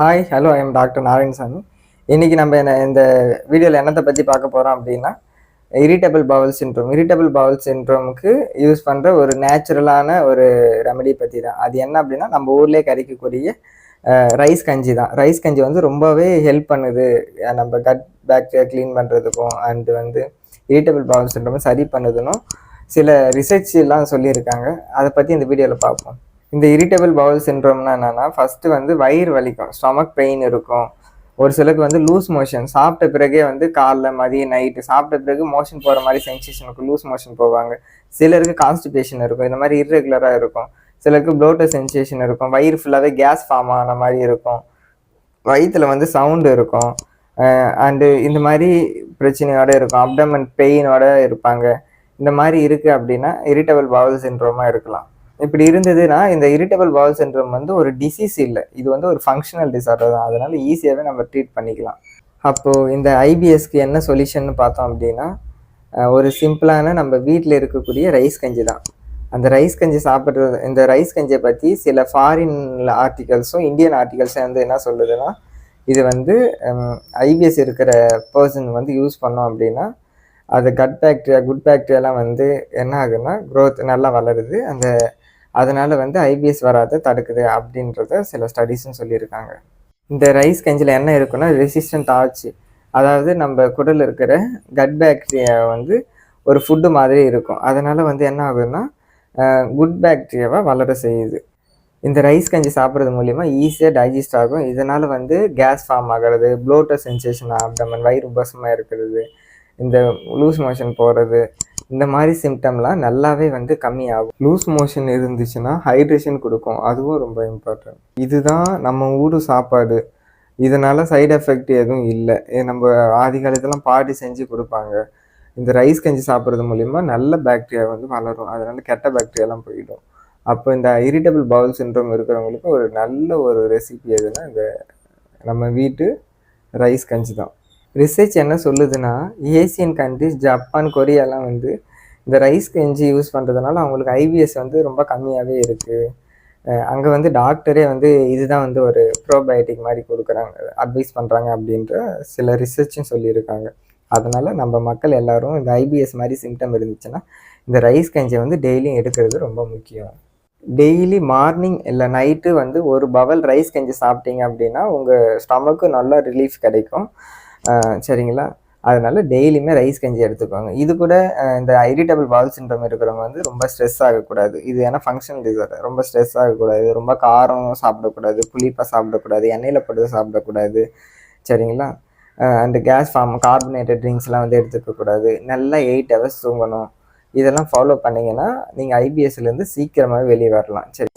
Hi hello I am doctor Narayanasamy இன்றைக்கி நம்ம என்ன இந்த வீடியோவில் என்னத்தை பற்றி பார்க்க போகிறோம் அப்படின்னா irritable bowel syndrome irritable bowel சின்ட்ரோமுக்கு use பண்ணுற ஒரு நேச்சுரலான ஒரு ரெமடி பற்றி தான். அது என்ன அப்படின்னா நம்ம ஊர்லேயே கறிக்கக்கூடிய ரைஸ் கஞ்சி தான். ரைஸ் கஞ்சி வந்து ரொம்பவே ஹெல்ப் பண்ணுது. நம்ம கட் பேக்டீரியா க்ளீன் பண்ணுறதுக்கும் அண்டு வந்து இரிட்டபிள் பவல் சின்ட்ரோம் சரி பண்ணுதுன்னு சில ரிசர்ச் எல்லாம் சொல்லியிருக்காங்க. அதை பற்றி இந்த வீடியோவில் பார்ப்போம். இந்த இரிட்டபிள் பவுல் சின்ரோம்னா என்னன்னா ஃபஸ்ட்டு வந்து வயிறு வலிக்கும் ஸ்டொமக் பெயின் இருக்கும். ஒரு சிலருக்கு வந்து லூஸ் மோஷன் சாப்பிட்ட பிறகே வந்து காலைல மதியம் நைட்டு சாப்பிட்ட பிறகு மோஷன் போகிற மாதிரி சென்சேஷன் இருக்கும் லூஸ் மோஷன் போவாங்க. சிலருக்கு கான்ஸ்டிபேஷன் இருக்கும் இந்த மாதிரி இர்ரெகுலராக இருக்கும். சிலருக்கு ப்ளோட்டர் சென்சேஷன் இருக்கும் வயிறு ஃபுல்லாகவே கேஸ் ஃபார்ம் ஆன மாதிரி இருக்கும். வயிற்றில் வந்து சவுண்டு இருக்கும். அண்டு இந்த மாதிரி பிரச்சனையோட இருக்கும் அப்டமன் பெயினோட இருப்பாங்க. இந்த மாதிரி இருக்குது அப்படின்னா இரிட்டபிள் பவுல் சின்ரோமாக இருக்கலாம். இப்படி இருந்ததுன்னா இந்த இரிட்டபிள் பவல் சென்ட்ரம் வந்து ஒரு டிசீஸ் இல்லை. இது வந்து ஒரு ஃபங்க்ஷனல் டிசார்டர் தான். அதனால ஈஸியாகவே நம்ம ட்ரீட் பண்ணிக்கலாம். அப்போது இந்த ஐபிஎஸ்க்கு என்ன சொல்யூஷன் பார்த்தோம் அப்படின்னா ஒரு சிம்பிளான நம்ம வீட்டில் இருக்கக்கூடிய ரைஸ் கஞ்சி தான். அந்த ரைஸ் கஞ்சி சாப்பிட்றது இந்த ரைஸ் கஞ்சியை பற்றி சில ஃபாரின் ஆர்டிகல்ஸும் இந்தியன் ஆர்டிகல்ஸும் வந்து என்ன சொல்லுதுன்னா இது வந்து ஐபிஎஸ் இருக்கிற பர்சன் வந்து யூஸ் பண்ணோம் அப்படின்னா அது கட் பேக்டீரியா குட் பேக்டீரியாலாம் வந்து என்ன ஆகுதுன்னா க்ரோத் நல்லா வளருது. அந்த அதனால வந்து ஐபிஎஸ் வராத தடுக்குது அப்படின்றத சில ஸ்டடீஸும் சொல்லியிருக்காங்க. இந்த ரைஸ் கஞ்சியில் என்ன இருக்குன்னா ரெசிஸ்டன்ட் ஆச்சு. அதாவது நம்ம குடல் இருக்கிற கட் பேக்டீரியா வந்து ஒரு ஃபுட்டு மாதிரி இருக்கும். அதனால வந்து என்ன ஆகுதுன்னா குட் பேக்டீரியாவை வளர செய்யுது. இந்த ரைஸ் கஞ்சி சாப்பிட்றது மூலிமா ஈஸியாக டைஜஸ்ட் ஆகும். இதனால் வந்து கேஸ் ஃபார்ம் ஆகிறது ப்ளோட்டர் சென்சேஷன் ஆப்டமன் வயிறு உபசமாக இருக்கிறது. இந்த லூஸ் மோஷன் போகிறது இந்த மாதிரி சிம்டம்லாம் நல்லாவே வந்து கம்மியாகும். லூஸ் மோஷன் இருந்துச்சுன்னா ஹைட்ரேஷன் கொடுக்கும். அதுவும் ரொம்ப இம்பார்ட்டன்ட் இதுதான் நம்ம ஊர் சாப்பாடு. இதனால் சைடு எஃபெக்ட் எதுவும் இல்லை. நம்ம ஆதி காலத்துலாம் பாட்டி செஞ்சு கொடுப்பாங்க. இந்த ரைஸ் கஞ்சி சாப்பிட்றது மூலிமா நல்ல பாக்டீரியா வந்து வளரும். அதனால் கெட்ட பாக்டீரியாலாம் போயிடும். அப்போ இந்த இரிட்டபிள் பவுல் சின்ரோம் இருக்கிறவங்களுக்கு ஒரு நல்ல ஒரு ரெசிபி எதுனா இந்த நம்ம வீட்டு ரைஸ் கஞ்சி தான். ரிசர்ச் என்ன சொல்லுதுன்னா ஏசியன் கண்ட்ரிஸ் ஜப்பான் கொரியாலாம் வந்து இந்த ரைஸ் கஞ்சி யூஸ் பண்ணுறதுனால அவங்களுக்கு ஐபிஎஸ் வந்து ரொம்ப கம்மியாகவே இருக்குது அங்கே வந்து டாக்டரே வந்து இதுதான் வந்து ஒரு ப்ரோபயோட்டிக் மாதிரி கொடுக்குறாங்க அட்வைஸ் பண்ணுறாங்க அப்படின்ற சில ரிசர்ச்சும் சொல்லியிருக்காங்க. அதனால் நம்ம மக்கள் எல்லாரும் இந்த ஐபிஎஸ் மாதிரி சிம்டம் இருந்துச்சுன்னா இந்த ரைஸ் கஞ்சியை வந்து டெய்லியும் எடுக்கிறது ரொம்ப முக்கியம். டெய்லி மார்னிங் இல்லை நைட்டு வந்து ஒரு பவல் ரைஸ் கஞ்சி சாப்பிட்டீங்க அப்படின்னா உங்கள் ஸ்டமக்கு நல்லா ரிலீஃப் கிடைக்கும். சரிங்களா? அதனால டெய்லியுமே ரைஸ் கஞ்சி எடுத்துக்கோங்க. இது கூட இந்த இரிட்டபிள் பால் சிண்ட்ரம் இருக்கிறவங்க வந்து ரொம்ப ஸ்ட்ரெஸ் ஆகக்கூடாது. இது ஏன்னா ஃபங்க்ஷனல் டிசார்டர் ரொம்ப ஸ்ட்ரெஸ் ஆகக்கூடாது. ரொம்ப காரம் சாப்பிடக்கூடாது. புளிப்பாக சாப்பிடக்கூடாது. எண்ணெயில் போட்டு சாப்பிடக்கூடாது. சரிங்களா? அண்டு கேஸ் ஃபார்ம் கார்பனேட்டட் ட்ரிங்க்ஸ்லாம் வந்து எடுத்துக்கக்கூடாது நல்லா எயிட் ஹவர்ஸ் தூங்கணும். இதெல்லாம் ஃபாலோ பண்ணிங்கன்னா நீங்கள் ஐபிஎஸ்லேருந்து சீக்கிரமாகவே வெளியே வரலாம். சரி.